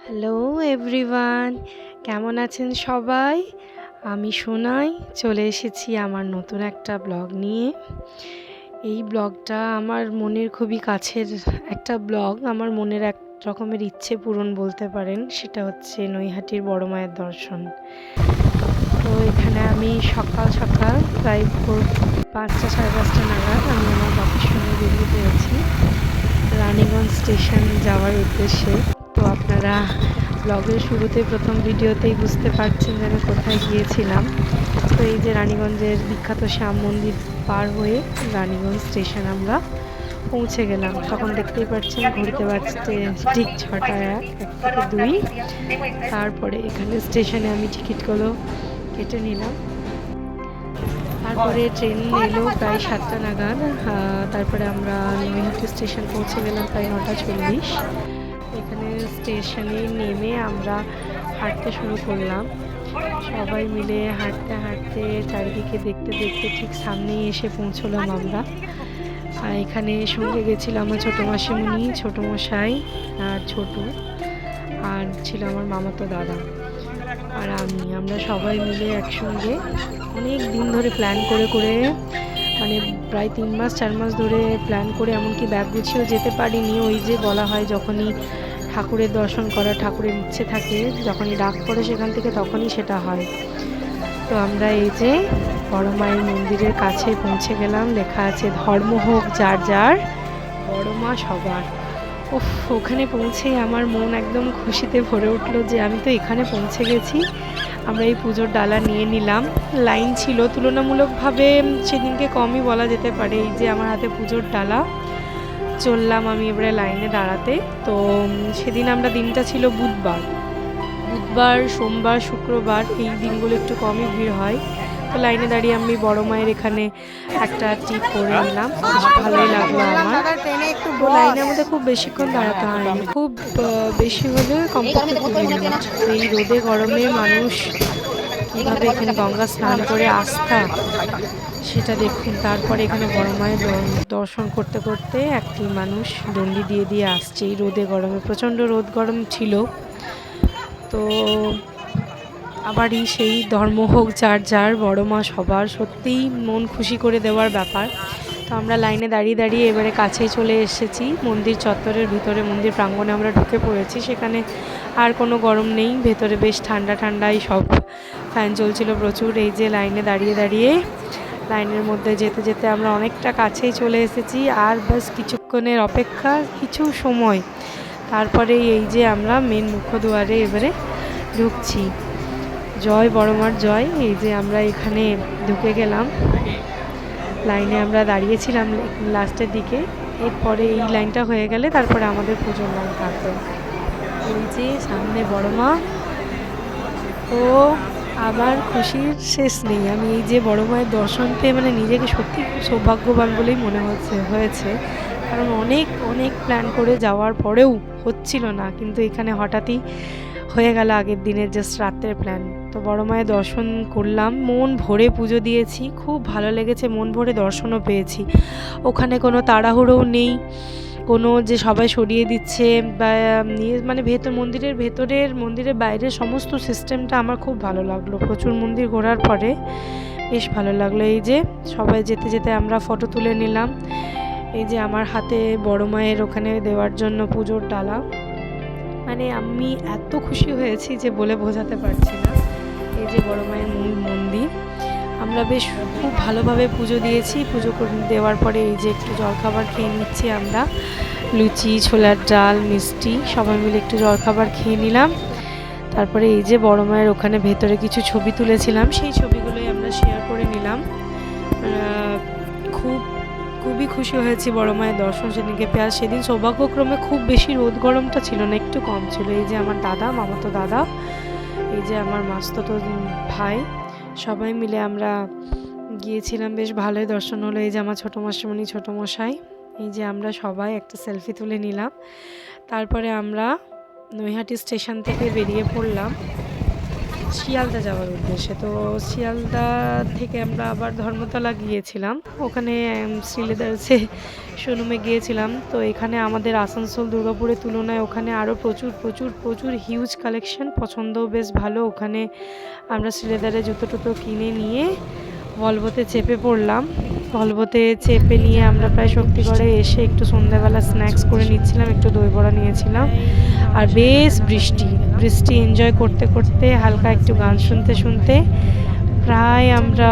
Hello everyone কেমন আছেন সবাই? আমি সোনাই, চলে এসেছি আমার নতুন একটা ব্লগ নিয়ে। এই ব্লগটা আমার মনের খুবই কাছের একটা ব্লগ। আমার মনের এক রকমের ইচ্ছে পূরণ বলতে পারেন, সেটা হচ্ছে নৈহাটির বড় মায়ের দর্শন। তো এখানে আমি সকাল সকাল প্রায় ভোর পাঁচটা সাড়ে পাঁচটা নাগাদ আমি আমার বাপের সঙ্গে বেরিয়ে পড়েছি। রানীগঞ্জ স্টেশন যাওয়ার উদ্দেশ্যে। তো আপনারা ব্লগের শুরুতে প্রথম ভিডিওতেই বুঝতে পারছেন যে আমি কোথায় গিয়েছিলাম। তো এই যে রানীগঞ্জের বিখ্যাত শ্যাম মন্দির পার হয়ে রানীগঞ্জ স্টেশন আমরা পৌঁছে গেলাম। তখন দেখতেই পাচ্ছেন ঘুরতে পারছে ঠিক ছটা এক এক থেকে দুই। তারপরে এখানে স্টেশনে আমি টিকিটগুলো কেটে নিলাম। তারপরে ট্রেন এলো প্রায় সাতটা নাগাদ। তারপরে আমরা নৈহাটি স্টেশন পৌঁছে গেলাম প্রায় নটা চল্লিশ। এখানে স্টেশনে নেমে আমরা হাঁটতে শুরু করলাম। সবাই মিলে হাঁটতে হাঁটতে চারিদিকে দেখতে দেখতে ঠিক সামনেই এসে পৌঁছলাম আমরা। আর এখানে সঙ্গে গেছিল আমার ছোটো মাসিমণি, ছোটো মশাই আর ছোটু আর ছিল আমার মামাতো দাদা আর আমি। আমরা সবাই মিলে একসঙ্গে অনেক দিন ধরে প্ল্যান করে করে মানে প্রায় তিন মাস, চার মাস ধরে প্ল্যান করে এমনকি ব্যাগ গুছিয়েও যেতে পারিনি। ওই যে বলা হয় যখনই ঠাকুরের দর্শন করা ঠাকুরের ইচ্ছে থাকে, যখনই ডাক পড়ে সেখান থেকে তখনই সেটা হয়। তো আমরা এই যে বড় মায়ের মন্দিরের কাছে পৌঁছে গেলাম, লেখা আছে, ধর্ম হোক যার যার বড় মা সবার। উফ, ওখানে পৌঁছেই আমার মন একদম খুশিতে ভরে উঠল যে আমি তো এখানে পৌঁছে গেছি। আমরা এই পুজোর ডালা নিয়ে নিলাম। লাইন ছিল, তুলনামূলকভাবে সেদিনকে কমই বলা যেতে পারে এই যে আমার হাতে পুজোর ডালা। চললাম আমি এবারে লাইনে দাঁড়াতে। তো সেদিন আমরা দিনটা ছিল বুধবার। বুধবার, সোমবার, শুক্রবার এই দিনগুলো একটু কমই ভিড় হয়। তো লাইনে দাঁড়িয়ে আমি বড় মায়ের এখানে একটা টিপ করে নিলাম। বেশ ভালোই লাগল আমার। তো লাইনের মধ্যে খুব বেশিক্ষণ দাঁড়াতে হয়নি। খুব বেশি হলে কমপক্ষে কুড়ি মিনিট এই রোদে গরমে মানুষ কীভাবে এখানে গঙ্গা স্নান করে আস্থা, সেটা দেখুন। তারপরে এখানে বড় মায়ের দর্শন করতে করতে একটি মানুষ দণ্ডি দিয়ে দিয়ে আসছে। এই রোদে গরমে, প্রচণ্ড রোদ গরম ছিল। তো আবারই সেই ধর্ম হোক, যার যার বড় মা সবার সত্যিই মন খুশি করে দেওয়ার ব্যাপার। তো আমরা লাইনে দাঁড়িয়ে দাঁড়িয়ে এবারে কাছেই চলে এসেছি। মন্দির চত্বরের ভিতরে মন্দির প্রাঙ্গণে আমরা ঢুকে পড়েছি। সেখানে আর কোনো গরম নেই, ভেতরে বেশ ঠান্ডা ঠান্ডাই সব। ফ্যান চলছিল প্রচুর, এই যে লাইনে দাঁড়িয়ে দাঁড়িয়ে। লাইনের মধ্যে যেতে যেতে আমরা অনেকটা কাছেই চলে এসেছি, আর বাস কিছুক্ষণের অপেক্ষা, কিছু সময়। তারপরে এই যে আমরা মেন মুখ্য দুয়ারে এবারে ঢুকছি। জয় বড়মার জয়, এই যে আমরা এখানে ঢুকে গেলাম। লাইনে আমরা দাঁড়িয়েছিলাম লাস্টের দিকে। এরপরে এই লাইনটা হয়ে গেলে তারপরে আমাদের পুজোর লাইন থাকবে। এই যে সামনে বড় মা। ও আবার খুশির শেষ নেই। আমি এই যে বড় মায়ের দর্শন পেয়ে মানে নিজেকে সত্যি সৌভাগ্যবান বলেই মনে হচ্ছে, হয়েছে। কারণ অনেক অনেক প্ল্যান করে যাওয়ার পরেও হচ্ছিল না। কিন্তু এখানে হঠাৎই হয়ে গেল আগের দিনের জাস্ট রাত্রের প্ল্যান তো বড় মায়ের দর্শন করলাম। মন ভরে পুজো দিয়েছি। খুব ভালো লেগেছে। মন ভরে দর্শনও পেয়েছি। ওখানে কোনো তাড়াহুড়োও নেই। কোনো যে সবাই সরিয়ে দিচ্ছে বা নিয়ে মানে ভেতর, মন্দিরের ভেতরের, মন্দিরের বাইরের সমস্ত সিস্টেমটা আমার খুব ভালো লাগল। প্রচুর মন্দির ঘোরার পরে বেশ ভালো লাগল। এই যে সবাই যেতে যেতে আমরা ফটো তুলে নিলাম। এই যে আমার হাতে বড় মায়ের ওখানে দেওয়ার জন্য পুজোর ডালা। মানে আমি এত খুশি হয়েছি যে বলে বোঝাতে পারছি না। এই যে বড় মায়ের মূল মন্দির। আমরা বেশ খুব ভালোভাবে পুজো দিয়েছি। পুজো দেওয়ার পরে এই যে একটু জলখাবার খেয়ে নিচ্ছি আমরা। লুচি, ছোলার ডাল, মিষ্টি, সবাই মিলে একটু জলখাবার খেয়ে নিলাম। তারপরে এই যে বড় মায়ের ওখানে ভেতরে কিছু ছবি তুলেছিলাম, সেই ছবিগুলোই আমরা শেয়ার করে নিলাম। খুব, খুবই খুশি হয়েছি বড় মায়ের দর্শন সেদিনকে পেয়ে সেদিন সৌভাগ্যক্রমে খুব বেশি রোদ গরমটা ছিল না, একটু কম ছিল। এই যে আমার দাদা, মামাতো দাদা, এই যে আমার মাস্ততো ভাই সবাই মিলে আমরা গিয়েছিলাম, বেশ ভালোই দর্শন হলো। এই যে আমার ছোটো মাসিমণি, ছোটো মশাই, এই যে আমরা সবাই একটা সেলফি তুলে নিলাম। তারপরে আমরা নৈহাটি স্টেশন থেকে বেরিয়ে পড়লাম। শিয়ালদা যাওয়ার উদ্দেশ্যে। তো শিয়ালদা থেকে আমরা আবার ধর্মতলা গিয়েছিলাম। ওখানে শ্রীলেদার্সে শোরুমে গিয়েছিলাম, তো এখানে আমাদের আসানসোল দুর্গাপুরের তুলনায় ওখানে আরও প্রচুর প্রচুর প্রচুর হিউজ কালেকশন পছন্দও বেশ ভালো। ওখানে আমরা শ্রীলেদারে জুতো টুতো কিনে নিয়ে ভলভোতে চেপে পড়লাম। ভলভোতে চেপে নিয়ে আমরা প্রায় শক্তিগড়ে এসে একটু সন্ধ্যাবেলা স্ন্যাক্স করে নিচ্ছিলাম, একটু দই বড়া নিয়েছিলাম। আর বেশ বৃষ্টি বৃষ্টি এনজয় করতে করতে হালকা একটু গান শুনতে শুনতে প্রায় আমরা